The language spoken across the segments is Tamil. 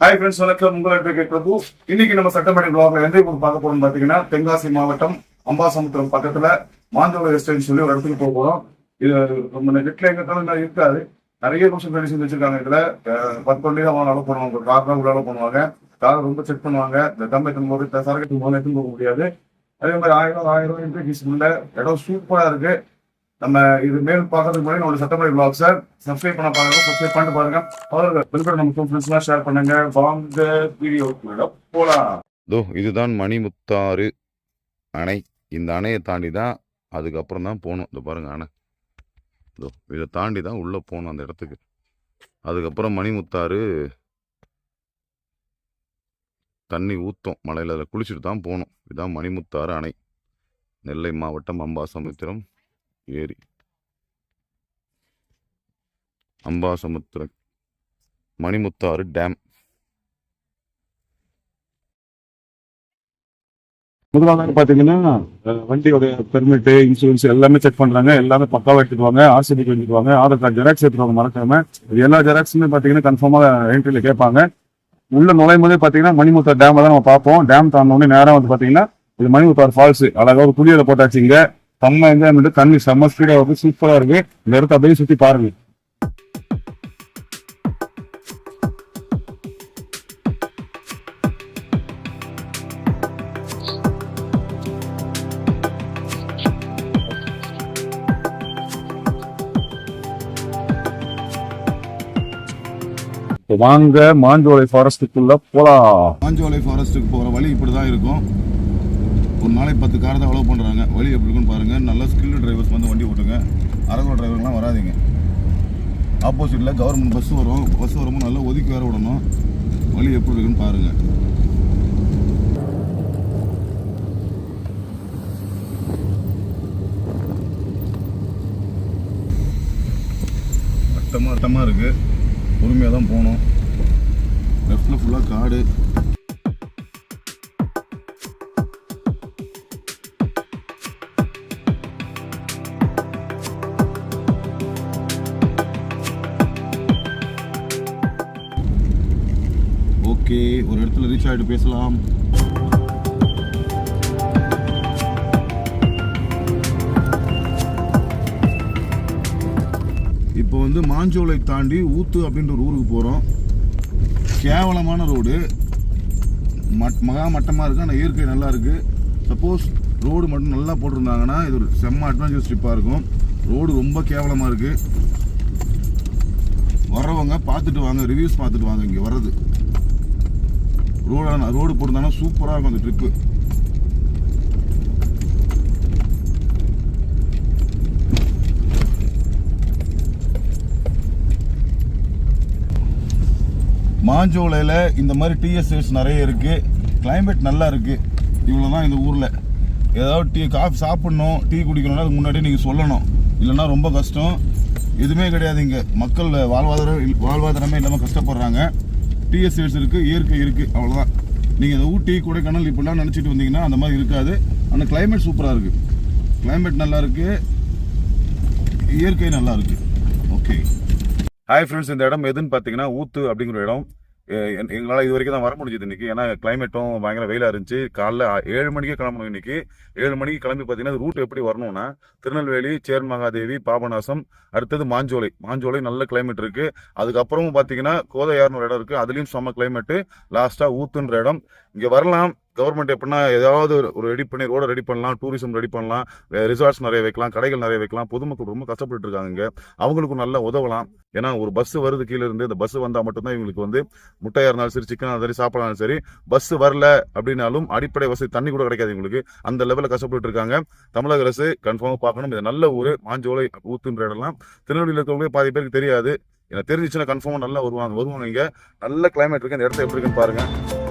ஹாய் ஃப்ரெண்ட்ஸ் வணக்கம். உங்களை கேட்கிறது இன்னைக்கு நம்ம சட்டமன்ற விழாவில் எந்த ஊர் பார்க்க போறோம் பாத்தீங்கன்னா தென்காசி மாவட்டம் அம்பாசமுத்திரம் பக்கத்துல மாந்தவர் எஸ்டேட் சொல்லி ஒரு இடத்துக்கு போக போறோம். இது ரொம்ப நெட்ல எங்க இருக்காது. நிறைய கொஸ்டின் ட்ரெடிஷன் வச்சிருக்காங்க இதுல. பத்து தான் அவங்க அளவு பண்ணுவாங்க கார் தான் உள்ள அளவு பண்ணுவாங்க. கார் ரொம்ப செக் பண்ணுவாங்க. இந்த தம் எத்தனை போது சரக்கு எத்தனை போக முடியாது. அதே மாதிரி ஆயிரம் ஆயிரம் இன்ட்ரி ஃபீஸ் உள்ள இடம் சூப்பரா இருக்கு. நம்ம இது மேல் பார்க்கறதுக்கு முன்னாடி நம்ம சட்டமன்ற பிளாக் சார் சப்ஸ்கிரைப் பண்ண பாருங்க சப்ஸ்கிரைப் பண்ணிட்டு பாருங்க. அவர்கள் பெல்பட நம்ம ஃப்ரெண்ட்ஸ்லாம் ஷேர் பண்ணுங்க. வாங்க வீடியோ போலாம். இதோ இதுதான் மணிமுத்தாறு அணை. இந்த அணையை தாண்டி தான் அதுக்கப்புறம் தான் போகணும். இந்த பாருங்க அணை. இதோ இதை தாண்டி தான் உள்ளே போகணும் அந்த இடத்துக்கு. அதுக்கப்புறம் மணிமுத்தாறு தண்ணி ஊற்றும் மலையில் அதில் குளிச்சுட்டு தான் போகணும். இதுதான் மணிமுத்தாறு அணை. நெல்லை மாவட்டம் அம்பாசமுத்திரம். ஏரி. அம்பாசமுத்திரம் மணிமுத்தாறு டேம். முதலாளர் பாத்தீங்கன்னா வண்டியோட பெர்மிட் இன்சூரன்ஸ் எல்லாமே செக் பண்றாங்க. எல்லாமே பக்காவா எடுத்துக்குவாங்க ஆர்சிபி எடுத்துக்குவாங்க ஆதார் கார்டு ஜெராக்ஸ் எடுத்துருவாங்க மறக்காம. இது எல்லா ஜெராக்ஸுமே பாத்தீங்கன்னா கன்ஃபார்மா என்ட்ரியில கேட்பாங்க. உள்ள நுழையும் போதே பாத்தீங்கன்னா மணிமுத்தார் டேம் தான் நம்ம பார்ப்போம். டேம் தாண்டோடனே நேரம் வந்து பாத்தீங்கன்னா இது மணிமுத்தார் ஃபால்ஸ் அழகா ஒரு குளியல போட்டாச்சுங்க செம்ம என்ஜாய்மெண்ட் தண்ணி செம்ம ஸ்பீடா வந்து சூப்பரா இருக்கு. இந்த இடத்த அப்படியே சுத்தி பாருங்க. வாங்க மாஞ்சோலை ஃபாரஸ்டுக்குள்ள போலாம். மாஞ்சோலை ஃபாரஸ்ட்டுக்கு போற வழி இப்படிதான் இருக்கும். நாளைக்கு பத்து கார் தான் அலோவ் பண்ணுறாங்க வழி எப்படி இருக்குன்னு பாருங்கள் நல்ல ஸ்கில்டு டிரைவர்ஸ் வந்து வண்டி ஓட்டுங்க. அரசு டிரைவர்லாம் வராதீங்க. ஆப்போசிட்டில் கவர்மெண்ட் பஸ் வரும். பஸ் வரும்போது நல்லா ஒதுக்கி வேற விடணும். வழி எப்படி இருக்குன்னு பாருங்கள் அட்டமாக அட்டமாக இருக்குது பொறுமையாக தான் போகணும் லெஃப்டில் ஃபுல்லாக காடு. ஓகே ஒரு இடத்துல ரீச் ஆகிட்டு பேசலாம். இப்போ வந்து மாஞ்சோலை தாண்டி ஊத்து அப்படின்ற ஒரு ஊருக்கு போகிறோம் கேவலமான ரோடு. மட் மகா மட்டமாக இருக்குது ஆனால் இயற்கை நல்லா இருக்குது சப்போஸ் ரோடு மட்டும் நல்லா போட்டிருந்தாங்கன்னா இது ஒரு செம்ம அட்வென்ச்சர் ட்ரிப்பாக இருக்கும். ரோடு ரொம்ப கேவலமாக இருக்குது வர்றவங்க பார்த்துட்டு வாங்க ரிவ்யூஸ் பார்த்துட்டு வாங்க இங்கே வர்றது. ரோடான ரோடு போட்டிருந்தாங்கன்னா சூப்பராக இருக்கும் அந்த ட்ரிப்பு மாஞ்சோலையில் இந்த மாதிரி டிஎஸ்எஸ் நிறைய இருக்குது கிளைமேட் நல்லா இருக்குது இவ்வளோ தான் இந்த ஊரில். ஏதாவது டீ காஃபி சாப்பிட்ணும் டீ குடிக்கணும்னா அதுக்கு முன்னாடி நீங்கள் சொல்லணும். இல்லைன்னா ரொம்ப கஷ்டம். எதுவுமே கிடையாது இங்கே. மக்கள் வாழ்வாதாரம் இல்- வாழ்வாதாரமே இல்லாமல் கஷ்டப்படுறாங்க. டிஎஸ்எஸ் இருக்குது இயற்கை இருக்குது அவ்வளோதான் நீங்கள் இந்த ஊட்டி கொடைக்கானல் இப்படிலாம் நினச்சிட்டு வந்தீங்கன்னா அந்த மாதிரி இருக்காது. ஆனால் கிளைமேட் சூப்பராக இருக்குது கிளைமேட் நல்லா இருக்குது இயற்கை நல்லா இருக்குது ஓகே ஹாய் ஃப்ரெண்ட்ஸ் இந்த இடம் எதுன்னு பார்த்தீங்கன்னா ஊத்து அப்படிங்கிற இடம். எங்களால் இது வரைக்கும் தான் வர முடிஞ்சது இன்றைக்கி ஏன்னா கிளைமேட்டும் பயங்கர வெயிலாக இருந்துச்சு. காலைல ஏழு மணிக்கே கிளம்பணும் இன்றைக்கி ஏழு மணிக்கு கிளம்பி பார்த்தீங்கன்னா ரூட் எப்படி வரணும்னா திருநெல்வேலி சேர்மகாதேவி பாபநாசம் அடுத்தது மாஞ்சோலை. மாஞ்சோலை நல்ல கிளைமேட் இருக்குது அதுக்கப்புறமும் பார்த்தீங்கன்னா கோதையார்னு ஒரு இடம் இருக்குது அதுலேயும் செம்ம கிளைமேட்டு லாஸ்ட்டாக ஊத்துன்ற இடம். இங்கே வரலாம். கவர்மெண்ட் எப்படின்னா ஏதாவது ஒரு- ஒரு ரெடி பண்ணி ரோடை ரெடி பண்ணலாம் டூரிசம் ரெடி பண்ணலாம் ரிசார்ட்ஸ் நிறைய வைக்கலாம் கடைகள் நிறைய வைக்கலாம் பொதுமக்கள் ரொம்ப கஷ்டப்பட்டு இருக்காங்க இங்க. அவங்களுக்கு நல்லா உதவலாம். ஏன்னா ஒரு பஸ் வருது கீழே இருந்து இந்த பஸ் வந்தால் மட்டும்தான் இவங்களுக்கு வந்து முட்டையாக இருந்தாலும் சரி சிக்கனாக இருந்தாலும் சரி சாப்பிடலாம் சரி பஸ் வரல அப்படின்னாலும் அடிப்படை வசதி தண்ணி கூட கிடைக்காது இவங்களுக்கு. அந்த லெவலில் கஷ்டப்பட்டு இருக்காங்க. தமிழக அரசு கன்ஃபார்மாக பார்க்கணும். இது நல்ல ஊர். மாஞ்சோலை ஊத்துன்ற இடம்லாம். திருநெல்வேலியில் இருக்கிறவங்களே பாதி பேருக்கு தெரியாது. எனக்கு தெரிஞ்சிச்சுன்னா கன்ஃபார்மாக நல்லா வருவாங்க. வருவாங்க இங்கே. நல்ல கிளைமேட் இருக்குது இந்த இடத்த எப்படி இருக்குன்னு பாருங்கள்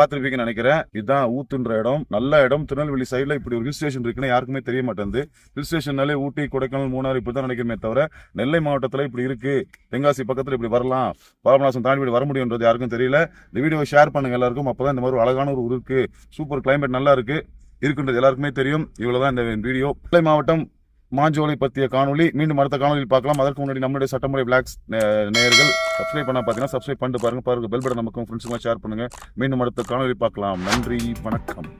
பார்த்துருப்பீங்கன்னு நினைக்கிறேன். இதுதான் ஊத்துன்ற இடம். நல்ல இடம். திருநெல்வேலி சைடில் இப்படி ஒரு ஹில் ஸ்டேஷன் இருக்குன்னு யாருக்குமே தெரிய மாட்டேங்குது. ஹில் ஸ்டேஷன்னாலே ஊட்டி கொடைக்கானல் மூணார் இப்படி தான் நினைக்கிறமே தவிர நெல்லை மாவட்டத்தில் இப்படி இருக்கு. தென்காசி பக்கத்தில் இப்படி வரலாம். பாபநாசம் தாண்டி இப்படி வர முடியுன்றது யாருக்கும் தெரியல. இந்த வீடியோவை ஷேர் பண்ணுங்க எல்லாருக்கும். அப்பதான் இந்த மாதிரி ஒரு அழகான ஒரு ஊருக்கு இருக்கு. சூப்பர் கிளைமேட் நல்லா இருக்கு. இருக்குன்றது எல்லாருக்குமே தெரியும். இவ்வளோதான் இந்த வீடியோ. நெல்லை மாவட்டம் மாஞ்சோலை பற்றிய காணொளி. மீண்டும் அடுத்த காணொலியில் பார்க்கலாம். அதற்கு முன்னாடி நம்மளுடைய சட்டமுறை பிளாக்ஸ் நேயர்கள் சப்ஸ்கிரைப் பண்ண பார்த்தீங்கன்னா சப்ஸ்கிரைப் பண்ணிட்டு பாருங்க. பாருங்க பெல் பட்டன் நமக்கும் ஃப்ரெண்ட்ஸுக்கும் ஷேர் பண்ணுங்க. மீண்டும் அடுத்த காணொலி பார்க்கலாம். நன்றி வணக்கம்.